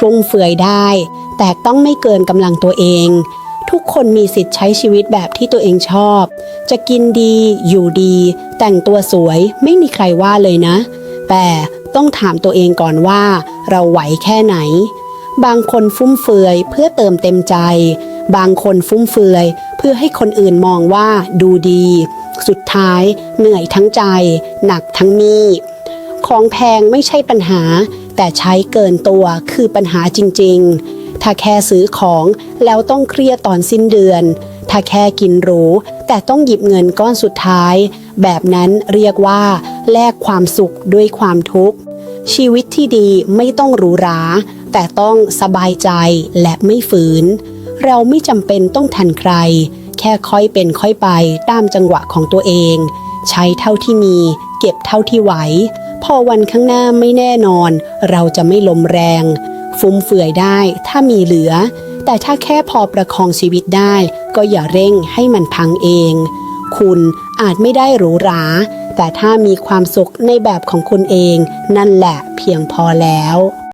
ฟุ่มเฟือยได้ แต่ต้องไม่เกินกำลังตัวเอง ทุกคนมีสิทธิ์ใช้ชีวิตแบบที่ตัวเองชอบ จะกินดี อยู่ดี แต่งตัวสวยไม่มีใครว่าเลยนะ แต่ต้องถามตัวเองก่อนว่า เราไหวแค่ไหน บางคนฟุ่มเฟือยเพื่อเติมเต็มใจ บางคนฟุ่มเฟือยเพื่อให้คนอื่นมองว่าดูดี สุดท้ายเหนื่อยทั้งใจ หนักทั้งมี ของแพงไม่ใช่ปัญหา แต่ใช้เกินตัวคือปัญหาจริง ๆ ถ้าแค่ซื้อของแล้วต้องเครียดตอนสิ้นเดือน ถ้าแค่กินหรู แต่ต้องหยิบเงินก้อนสุดท้าย แบบนั้นเรียกว่าแลกความสุขด้วยความทุกข์ ชีวิตที่ดีไม่ต้องหรูหรา แต่ต้องสบายใจและไม่ฝืน เราไม่จำเป็นต้องทันใคร แค่ค่อยเป็นค่อยไปตามจังหวะของตัวเอง ใช้เท่าที่มีเก็บเท่าที่ไหว อวันข้างหน้าไม่แน่นอน เราจะไม่ลมแรง ฟุ่มเฟือยได้ถ้ามีเหลือ แต่ถ้าแค่พอประคองชีวิตได้ ก็อย่าเร่งให้มันพังเอง คุณอาจไม่ได้หรูหรา แต่ถ้ามีความสุขในแบบของคุณเอง นั่นแหละเพียงพอแล้ว